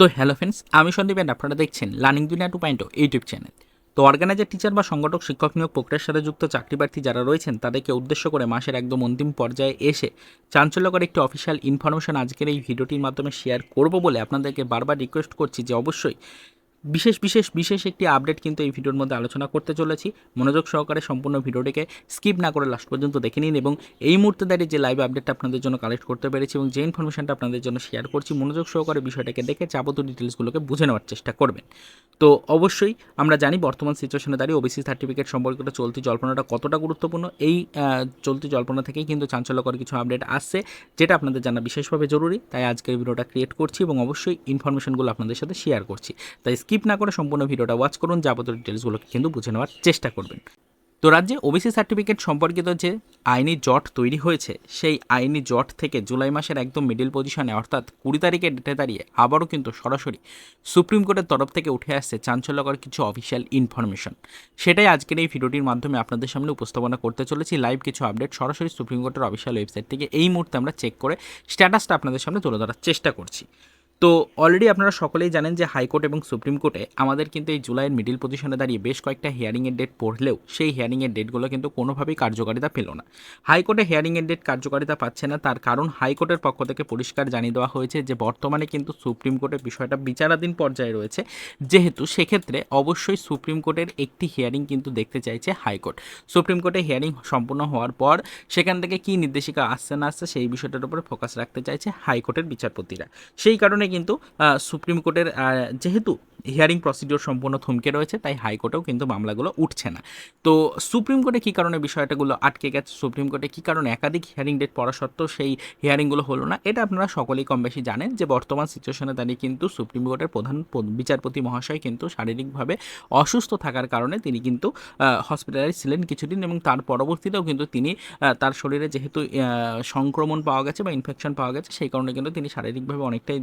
তো hello friends, আমি Sandeep and আপনারা দেখছেন learning Duniya two point YouTube channel. তো অর্গানাইজার টিচার বা সংগঠক, শিক্ষক নিয়োগ প্রক্রিয়ার সাথে যুক্ত চাকরি প্রার্থী যারা রয়েছেন, তাদেরকে উদ্দেশ্য করে মাসের একদম অন্তিম পর্যায়ে এসে চাঞ্চল্যকর একটি অফিসিয়াল ইনফরমেশন আজকের এই ভিডিওটির মাধ্যমে শেয়ার করব বলে আপনাদেরকে বারবার রিকোয়েস্ট করছি যে অবশ্যই বিশেষ বিশেষ বিশেষ একটি আপডেট কিন্তু এই ভিডিওর মধ্যে আলোচনা করতে চলেছি। মনোযোগ সহকারে সম্পূর্ণ ভিডিওটিকে স্কিপ না করে লাস্ট পর্যন্ত দেখে নিন এবং এই মুহূর্তে দাঁড়িয়ে যে লাইভ আপডেটটা আপনাদের জন্য কালেক্ট করতে পেরেছি এবং যে ইনফরমেশনটা আপনাদের জন্য শেয়ার করছি, মনোযোগ সহকারে বিষয়টাকে দেখে যাবতীয় ডিটেলসগুলোকে বুঝে নেওয়ার চেষ্টা করবেন। তো অবশ্যই আমরা জানি বর্তমান সিচুয়েশনে দাঁড়িয়ে ওবিসি সার্টিফিকেট সম্পর্কিত চলতি জল্পনাটা কতটা গুরুত্বপূর্ণ। এই চলতি জল্পনা থেকেই কিন্তু চাঞ্চল্যকর কিছু আপডেট আসছে, যেটা আপনাদের জানা বিশেষভাবে জরুরি। তাই আজকের ভিডিওটা ক্রিয়েট করছি এবং অবশ্যই ইনফরমেশনগুলো আপনাদের সাথে শেয়ার করছি। তাই স্কিপ না করে সম্পূর্ণ ভিডিওটা ওয়াচ করুন, যাবতীয় ডিটেলসগুলোকে কিন্তু বুঝে নেওয়ার চেষ্টা করবেন। তো রাজ্যে ওবিসি সার্টিফিকেট সম্পর্কিত যে আইনি জট তৈরি হয়েছে, সেই আইনি জট থেকে জুলাই মাসের একদম মিডিল পজিশনে অর্থাৎ কুড়ি তারিখে ডেটে দাঁড়িয়ে আবারও কিন্তু সরাসরি সুপ্রিম কোর্টের তরফ থেকে উঠে আসছে চাঞ্চল্যকর কিছু অফিসিয়াল ইনফরমেশন সেটাই আজকের এই ভিডিওটির মাধ্যমে আপনাদের সামনে উপস্থাপনা করতে চলেছি। লাইভ কিছু আপডেট সরাসরি সুপ্রিম কোর্টের অফিসিয়াল ওয়েবসাইট থেকে এই মুহূর্তে আমরা চেক করে স্ট্যাটাসটা আপনাদের সামনে তুলে ধরার চেষ্টা করছি। তো অলরেডি আপনারা সকলেই জানেন যে হাইকোর্ট এবং সুপ্রিম কোর্টে আমাদের কিন্তু এই জুলাইয়ের মিডিল পজিশনে দাঁড়িয়ে বেশ কয়েকটা হিয়ারিংয়ের ডেট পড়লেও সেই হিয়ারিংয়ের ডেটগুলো কিন্তু কোনোভাবেই কার্যকারিতা পেল না। হাইকোর্টে হিয়ারিংয়ের ডেট কার্যকারিতা পাচ্ছে না, তার কারণ হাইকোর্টের পক্ষ থেকে পরিষ্কার জানিয়ে দেওয়া হয়েছে যে বর্তমানে কিন্তু সুপ্রিম কোর্টের বিষয়টা বিচারাধীন পর্যায়ে রয়েছে। যেহেতু সেক্ষেত্রে অবশ্যই সুপ্রিম কোর্টের একটি হিয়ারিং কিন্তু দেখতে চাইছে হাইকোর্ট। সুপ্রিম কোর্টে হিয়ারিং সম্পূর্ণ হওয়ার পর সেখান থেকে কী নির্দেশিকা আসছে না আসছে সেই বিষয়টার উপরে ফোকাস রাখতে চাইছে হাইকোর্টের বিচারপতিরা। সেই কারণে কিন্তু আহ, সুপ্রিম কোর্টের যেহেতু হিয়ারিং প্রসিডিওর সম্পূর্ণ থমকে রয়েছে, তাই হাইকোর্টেও কিন্তু মামলাগুলো উঠছে না। তো সুপ্রিম কোর্টে কী কারণে বিষয়টাগুলো আটকে গেছে? সুপ্রিম কোর্টে কী কারণে একাধিক হিয়ারিং ডেট পড়া সত্ত্বেও সেই হিয়ারিংগুলো হলো না? এটা আপনারা সকলেই কম বেশি জানেন যে বর্তমান সিচুয়েশনে দাঁড়িয়ে কিন্তু সুপ্রিম কোর্টের প্রধান বিচারপতি মহাশয় কিন্তু শারীরিকভাবে অসুস্থ থাকার কারণে তিনি কিন্তু হসপিটালাইজ ছিলেন কিছুদিন এবং তার পরবর্তীতেও কিন্তু তিনি তার শরীরে যেহেতু সংক্রমণ পাওয়া গেছে বা ইনফেকশন পাওয়া গেছে, সেই কারণে কিন্তু তিনি শারীরিকভাবে অনেকটাই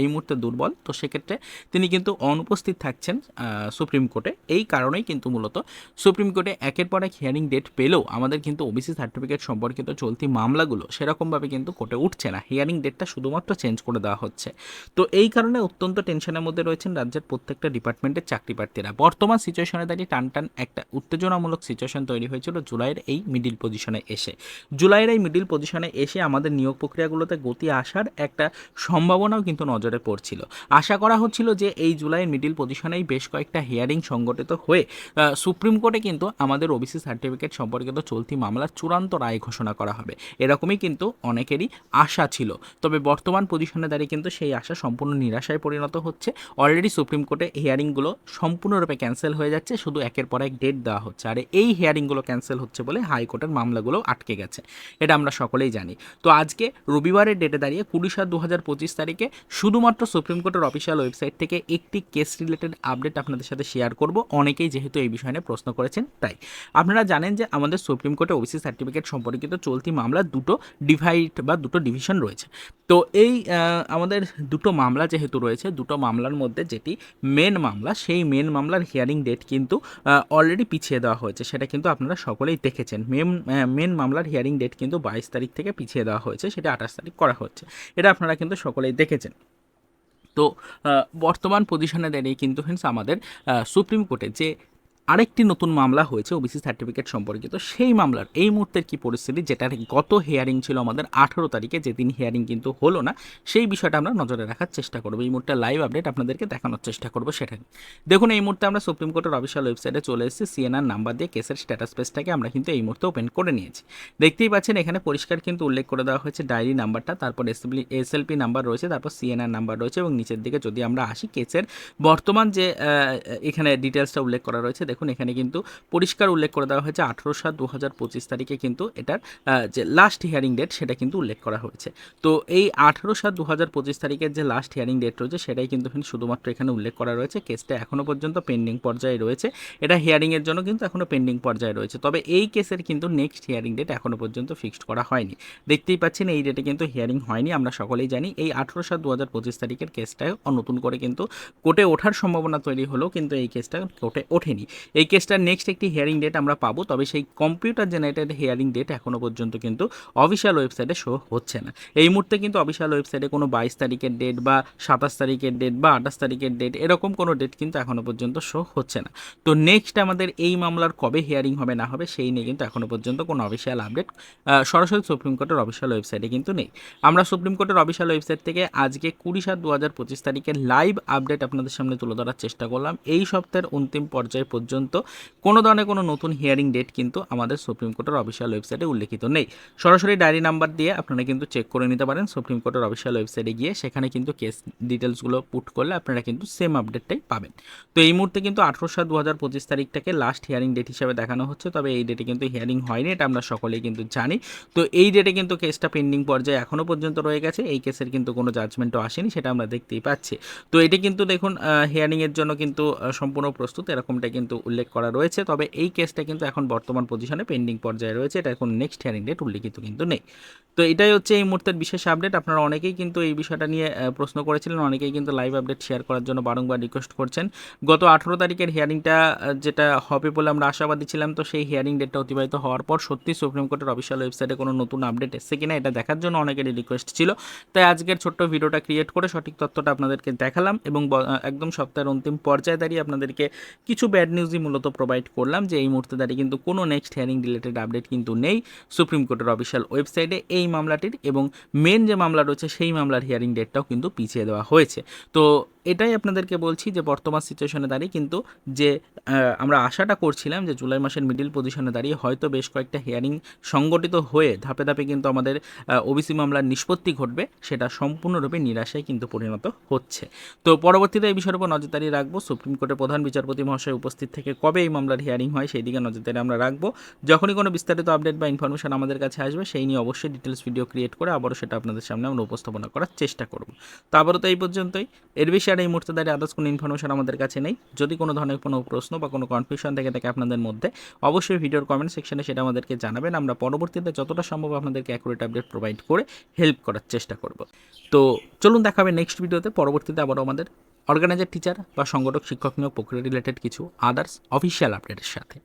এই মুহূর্তে দুর্বল। তো সেক্ষেত্রে তিনি কিন্তু অনুপস্থিত থাকছেন সুপ্রিম কোর্টে এই কারণেই কিন্তু মূলত সুপ্রিম কোর্টে একের পর এক হিয়ারিং ডেট পেলেও আমাদের কিন্তু ওবিসি সার্টিফিকেট সম্পর্কিত চলতি মামলাগুলো সেরকমভাবে কিন্তু কোর্টে উঠছে না। হিয়ারিং ডেটটা শুধুমাত্র চেঞ্জ করে দেওয়া হচ্ছে। তো এই কারণে অত্যন্ত টেনশনের মধ্যে রয়েছেন রাজ্যের প্রত্যেকটা ডিপার্টমেন্টের চাকরি প্রার্থীরা বর্তমান সিচুয়েশনে দাঁড়িয়ে টান টান একটা উত্তেজনামূলক সিচুয়েশন তৈরি হয়েছিল জুলাইয়ের এই মিডিল পজিশনে এসে। জুলাইয়ের এই মিডিল পজিশনে এসে আমাদের নিয়োগ প্রক্রিয়াগুলোতে গতি আসার একটা সম্ভাবনাও কিন্তু নজরে পড়ছিল। আশা করা হচ্ছিল যে এই জুলাইয়ের মিডিল পজিশনেই বেশ কয়েকটা হিয়ারিং সংগঠিত হয়ে সুপ্রিম কোর্টে কিন্তু আমাদের ওবিসি সার্টিফিকেট সম্পর্কিত চলতি মামলার চূড়ান্ত রায় ঘোষণা করা হবে। এরকমই কিন্তু অনেকেরই আশা ছিল। তবে বর্তমান পজিশনে দাঁড়িয়ে কিন্তু সেই আশা সম্পূর্ণ নিরাশায় পরিণত হচ্ছে। অলরেডি সুপ্রিম কোর্টে হিয়ারিংগুলো সম্পূর্ণরূপে ক্যান্সেল হয়ে যাচ্ছে। শুধু একের পর এক ডেট দেওয়া হচ্ছে। আর এই হিয়ারিংগুলো ক্যান্সেল হচ্ছে বলে হাইকোর্টের মামলাগুলো আটকে গেছে। এটা আমরা সকলেই জানি। তো আজকে রবিবারের ডেটে দাঁড়িয়ে কুড়ি সাত দু হাজার পঁচিশ তারিখে শুধুমাত্র সুপ্রিম কোর্টের অফিসিয়াল ওয়েবসাইট থেকে একটি কেস রিলেটেড আপডেট আপনাদের সাথে শেয়ার করব। অনেকেই যেহেতু এই বিষয় নিয়ে প্রশ্ন করেছেন, তাই। আপনারা জানেন যে আমাদের সুপ্রিম কোর্টে ওবিসি সার্টিফিকেট সম্পর্কিত চলতি মামলা দুটো ডিভাইড বা দুটো ডিভিশন রয়েছে। তো এই আমাদের দুটো মামলা যেহেতু রয়েছে, দুটো মামলার মধ্যে যেটি মেন মামলা, সেই মেন মামলার হিয়ারিং ডেট কিন্তু অলরেডি পিছিয়ে দেওয়া হয়েছে। সেটা কিন্তু আপনারা সকলেই দেখেছেন। মেন মেন মামলার হিয়ারিং ডেট কিন্তু বাইশ তারিখ থেকে পিছিয়ে দেওয়া হয়েছে, সেটা আঠাশ তারিখ করা হচ্ছে। এটা আপনারা কিন্তু সকলেই দেখেছেন। তো বর্তমান পজিশনে দাঁড়িয়ে কিন্তু ফ্রেন্ডস আমাদের সুপ্রিম কোর্টে যে আরেকটি নতুন মামলা হয়েছে ওবিসি সার্টিফিকেট সম্পর্কিত। সেই মামলার এই মুহূর্তের কি পরিস্থিতি? যেটার গত হেয়ারিং ছিল আমাদের আঠেরো তারিখে, যেদিন হেয়ারিং কিন্তু হলো না, সেই বিষয়টা আমরা নজরে রাখার চেষ্টা করব। এই মুহূর্তে লাইভ আপডেট আপনাদেরকে দেখানোর চেষ্টা করব সেটা দেখুন, এই মুহূর্তে আমরা সুপ্রিম কোর্টের অফিসিয়াল ওয়েবসাইটে চলে এসেছি সিএনআর নাম্বার দিয়ে কেসের স্ট্যাটাস পেজটাকে আমরা কিন্তু এই মুহূর্তে ওপেন করে নিয়েছি। দেখতেই পাচ্ছেন, এখানে পরিষ্কার কিন্তু উল্লেখ করে দেওয়া হয়েছে ডায়েরি নাম্বারটা তারপর এসএলপি এসএলপি নাম্বার রয়েছে, তারপর সিএনআর নাম্বার রয়েছে এবং নিচের দিকে যদি আমরা আসি, কেসের বর্তমান যে এখানে ডিটেলসটা উল্লেখ করা রয়েছে দেখুন, এখানে কিন্তু পরিষ্কার উল্লেখ করে দেওয়া হয়েছে, আঠেরো সাত দু হাজার পঁচিশ তারিখে কিন্তু এটার যে লাস্ট হিয়ারিং ডেট সেটা কিন্তু উল্লেখ করা হয়েছে। তো এই আঠেরো সাত দু হাজার পঁচিশ তারিখের যে লাস্ট হিয়ারিং ডেট রয়েছে, সেটাই কিন্তু এখানে শুধুমাত্র এখানে উল্লেখ করা রয়েছে। কেসটা এখনও পর্যন্ত পেন্ডিং পর্যায়ে রয়েছে। এটা হিয়ারিংয়ের জন্য কিন্তু এখনও পেন্ডিং পর্যায়ে রয়েছে। তবে এই কেসের কিন্তু নেক্সট হিয়ারিং ডেট এখনও পর্যন্ত ফিক্সড করা হয়নি। দেখতেই পাচ্ছেন, এই ডেটে কিন্তু হিয়ারিং হয়নি, আমরা সকলেই জানি। এই আঠেরো সাত দু হাজার পঁচিশ তারিখের কেসটা নতুন করে কিন্তু কোর্টে ওঠার সম্ভাবনা তৈরি হলেও কিন্তু এই কেসটা কোর্টে ওঠেনি। এই কেসটার নেক্সট একটি হিয়ারিং ডেট আমরা পাবো, তবে সেই কম্পিউটার জেনারেটেড হিয়ারিং ডেট এখনও পর্যন্ত কিন্তু অফিসিয়াল ওয়েবসাইটে শো হচ্ছে না। এই মুহূর্তে কিন্তু অফিসিয়াল ওয়েবসাইটে কোনো বাইশ তারিখের ডেট বা সাতাশ তারিখের ডেট বা আঠাশ তারিখের ডেট এরকম কোনো ডেট কিন্তু এখনও পর্যন্ত শো হচ্ছে না। তো নেক্সট আমাদের এই মামলার কবে হিয়ারিং হবে না হবে সেই নিয়ে কিন্তু এখনও পর্যন্ত কোনো অফিসিয়াল আপডেট সরাসরি সুপ্রিম কোর্টের অফিসিয়াল ওয়েবসাইটে কিন্তু নেই। আমরা সুপ্রিম কোর্টের অফিসিয়াল ওয়েবসাইট থেকে আজকে কুড়ি সাত দু হাজার পঁচিশ তারিখের লাইভ আপডেট আপনাদের সামনে তুলে ধরার চেষ্টা করলাম। এই সপ্তাহের অন্তিম পর্যায় পর্যন্ত কোনো ধরনের কোনো নতুন হিয়ারিং ডেট কিন্তু আমাদের সুপ্রিম কোর্টের অফিসিয়াল ওয়েবসাইটে উল্লেখিত নেই। সরাসরি ডায়েরি নাম্বার দিয়ে আপনারা কিন্তু চেক করে নিতে পারেন সুপ্রিম কোর্টের অফিসিয়াল ওয়েবসাইটে গিয়ে। সেখানে কিন্তু কেস ডিটেলসগুলো পুট করলে আপনারা কিন্তু সেম আপডেটটাই পাবেন। তো এই মুহূর্তে কিন্তু আঠেরো সাত দু হাজার পঁচিশ তারিখটাকে লাস্ট হিয়ারিং ডেট হিসাবে দেখানো হচ্ছে। তবে এই ডেটে কিন্তু হিয়ারিং হয়নি, এটা আমরা সকলেই কিন্তু জানি। তো এই ডেটে কিন্তু কেসটা পেন্ডিং পর্যায়ে এখনও পর্যন্ত রয়ে গেছে। এই কেসের কিন্তু কোনো জাজমেন্টও আসেনি, সেটা আমরা দেখতেই পাচ্ছি। তো এটি কিন্তু দেখুন হিয়ারিংয়ের জন্য কিন্তু সম্পূর্ণ প্রস্তুত। এরকমটা কিন্তু উল্লেখ করা রয়েছে। তবে এই কেসটা কিন্তু এখন বর্তমান পজিশনে পেন্ডিং পর্যায়ে রয়েছে। এটা এখন নেক্সট হিয়ারিং ডেট উল্লেখিত কিন্তু নেই। তো এটাই হচ্ছে এই মুহূর্তের বিশেষ আপডেট আপনারা অনেকেই কিন্তু এই বিষয়টা নিয়ে প্রশ্ন করেছিলেন। অনেকেই কিন্তু লাইভ আপডেট শেয়ার করার জন্য বারংবার রিকোয়েস্ট করছেন। গত আঠেরো তারিখের হিয়ারিংটা যেটা হবে বলে আমরা আশাবাদী ছিলাম, তো সেই হিয়ারিং ডেটটা অতিবাহিত হওয়ার পর সত্যি সুপ্রিম কোর্টের অফিসিয়াল ওয়েবসাইটে কোনো নতুন আপডেট এসছে কিনা এটা দেখার জন্য অনেকেরই রিকোয়েস্ট ছিল। তাই আজকের ছোট্ট ভিডিওটা ক্রিয়েট করে সঠিক তথ্যটা আপনাদেরকে দেখালাম এবং একদম সপ্তাহের অন্তিম পর্যায়ে দাঁড়িয়ে আপনাদেরকে কিছু ব্যাড নিউজই মূলত প্রোভাইড করলাম যে এই মুহূর্তে দাঁড়িয়ে কিন্তু কোনো নেক্সট হিয়ারিং রিলেটেড আপডেট কিন্তু নেই। সুপ্রিম কোর্টের অফিসিয়াল ওয়েবসাইটে এই মামলাটির এবং মেন যে মামলা রয়েছে সেই মামলার হিয়ারিং ডেটটাও কিন্তু পিছিয়ে দেওয়া হয়েছে। তো এটাই আপনাদেরকে বলছি যে বর্তমান সিচুয়েশনে দাঁড়িয়ে, কিন্তু যে আমরা আশাটা করছিলাম যে জুলাই মাসের মিডিল পজিশনে দাঁড়িয়ে হয়তো বেশ কয়েকটা হিয়ারিং সংগঠিত হয়ে ধাপে ধাপে কিন্তু আমাদের ওবিসি মামলার নিষ্পত্তি ঘটবে, সেটা সম্পূর্ণরূপে নিরাশায় কিন্তু পরিণত হচ্ছে। তো পরবর্তীতে এই বিষয়ের উপর নজরদারি রাখব। সুপ্রিম কোর্টের প্রধান বিচারপতি মহাশয় উপস্থিত থেকে কবে এই মামলার হিয়ারিং হয়, সেই দিকে নজরদারি আমরা রাখব। যখনই কোনো বিস্তারিত আপডেট বা ইনফরমেশন আমাদের কাছে আসবে, সেই নিয়ে অবশ্যই ডিটেলস ভিডিও ক্রিয়েট করে আবারও সেটা আপনাদের সামনে আমরা উপস্থাপনা করার চেষ্টা করব। তো আবারও তো এই পর্যন্তই। এর বেশি আর এই মুহূর্তে দাঁড়িয়ে আদার্স কোনো ইনফরমেশন আমাদের কাছে নেই। যদি কোনো ধরনের কোনো প্রশ্ন বা কোনো কনফিউশন থেকে থাকে আপনাদের মধ্যে, অবশ্যই ভিডিওর কমেন্ট সেকশনে সেটা আমাদেরকে জানাবেন। আমরা পরবর্তীতে যতটা সম্ভব আপনাদেরকে অ্যাকুরেট আপডেট প্রোভাইড করে হেল্প করার চেষ্টা করব। তো চলুন দেখাবে নেক্সট ভিডিওতে পরবর্তীতে আবারও আমাদের অর্গানাইজার টিচার বা সংগঠক, শিক্ষক নিয়োগ প্রক্রিয়া রিলেটেড কিছু আদার্স অফিসিয়াল আপডেটের সাথে।